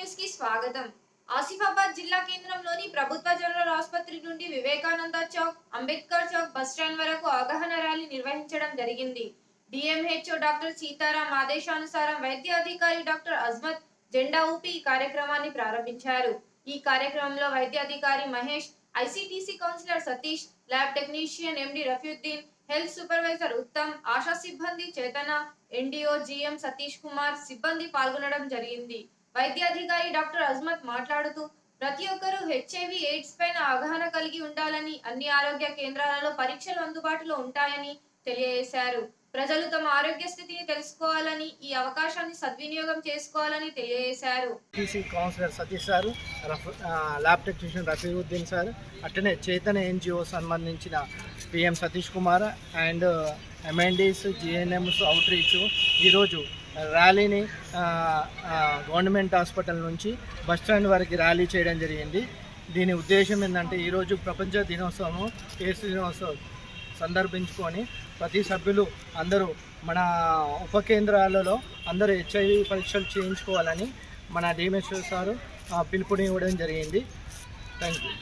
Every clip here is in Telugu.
న్యూస్కి స్వాగతం. ఆసిఫాబాద్ జిల్లా కేంద్రంలోని ప్రభుత్వ జనరల్ ఆసుపత్రి నుండి వివేకానంద చౌక్ అంబేద్కర్ చౌక్ బస్ స్టాండ్ వరకు అవగాహన ర్యాలీ నిర్వహించడం జరిగింది. డిఎంహెచ్ఓ డాక్టర్ సీతారాం ఆదేశానుసారం వైద్యాధికారి డాక్టర్ అజ్మత్ జెండా ఊపి ఈ కార్యక్రమాన్ని ప్రారంభించారు. ఈ కార్యక్రమంలో వైద్యాధికారి Mahesh ICTC counsellor Satish lab technician MD Rafiuddin health supervisor Uttam ASHA సిబ్బంది చేతన ఎన్డిఓ జిఎం సతీష్ కుమార్ సిబ్బంది పాల్గొనడం జరిగింది. వైద్యాధికారి డాక్టర్ అజ్మత్ మాట్లాడుతూ ప్రతి ఒక్కరూ హెచ్ఐవి ఎయిడ్స్ పైన అవగాహన కలిగి ఉండాలని అన్ని ఆరోగ్య కేంద్రాలలో పరీక్షలు అందుబాటులో ఉంటాయని తెలియజేశారు. ప్రజలు తమ ఆరోగ్య స్థితిని తెలుసుకోవాలని ఈ అవకాశాన్ని సద్వినియోగం చేసుకోవాలని తెలియజేశారు. TC counsellor Satish sir lab technician Rafiuddin sir అట్టనే చైతన్య ఎన్జిఓ సంబంధించిన PM Satish Kumar and MNDs GNMs outreach ఈరోజు ర్యాలీని గవర్నమెంట్ హాస్పిటల్ నుంచి బస్ స్టాండ్ వరకు ర్యాలీ చేయడం జరిగింది. దీని ఉద్దేశం ఏంటంటే ఈరోజు ప్రపంచ దినోత్సవం ఏసు దినోత్సవం సందర్భించుకొని ప్రతి సభ్యులు అందరూ మన ఉప కేంద్రాలలో అందరూ హెచ్ఐవి పరీక్షలు చేయించుకోవాలని మన డిఎంఎస్ఓ సారు పిలుపుని పిలుపునివ్వడం జరిగింది. థ్యాంక్ యూ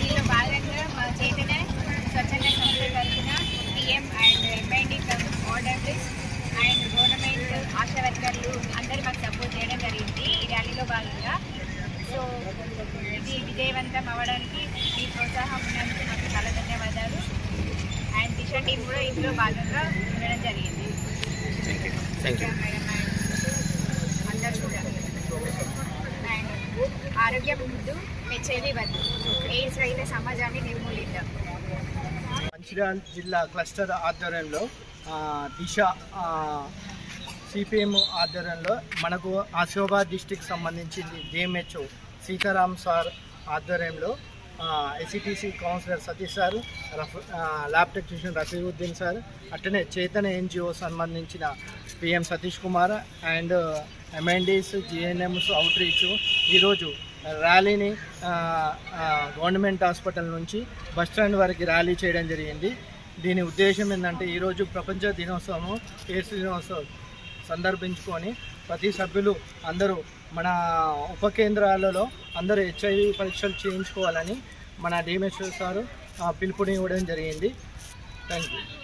దీనిలో భాగంగా మా చైతన్య స్వచ్ఛంద సంస్థ తరఫున PM and MID orders and government ASHA వర్కర్లు అందరూ మాకు సపోర్ట్ చేయడం జరిగింది. ఈ ర్యాలీలో భాగంగా. సో ఇది విజయవంతం అవ్వడానికి మీ ప్రోత్సాహం ఉన్నందుకు మాకు చాలా ధన్యవాదాలు. అండ్ దిశ టీం కూడా ఇందులో భాగంగా ఉండడం జరిగింది. అందరూ కూడా అండ్ ఆరోగ్యం ముందు హెచ్ఐవి వద్దు ఎయిడ్స్ రహిత సమాజాన్ని నిర్మూలిద్దాం. మంచిర్యాల జిల్లా క్లస్టర్ ఆధ్వర్యంలో ఆ, దిశ సిపిఎం ఆధ్వర్యంలో మనకు ఆసిఫాబాద్ డిస్టిక్ సంబంధించింది డిఎంహెచ్ఓ సీతారాం సార్ ఆధ్వర్యంలో ACTC counsellor Satish sir rough lab technician Rafiuddin sir అట్టనే చేతన ఎన్జిఓ సంబంధించిన PM Satish Kumar and MNDs GNMs outreach ఈరోజు ర్యాలీని గవర్నమెంట్ హాస్పిటల్ నుంచి బస్ స్టాండ్ వరకు ర్యాలీ చేయడం జరిగింది. దీని ఉద్దేశం ఏంటంటే ఈరోజు ప్రపంచ దినోత్సవం ఏసు దినోత్సవం. సందర్భించుకొని ప్రతి సభ్యులు అందరూ మన ఉప కేంద్రాలలో అందరూ హెచ్ఐవి పరీక్షలు చేయించుకోవాలని మన డిఎంఎస్ సారు ఆ, పిలుపునివ్వడం జరిగింది. Thank you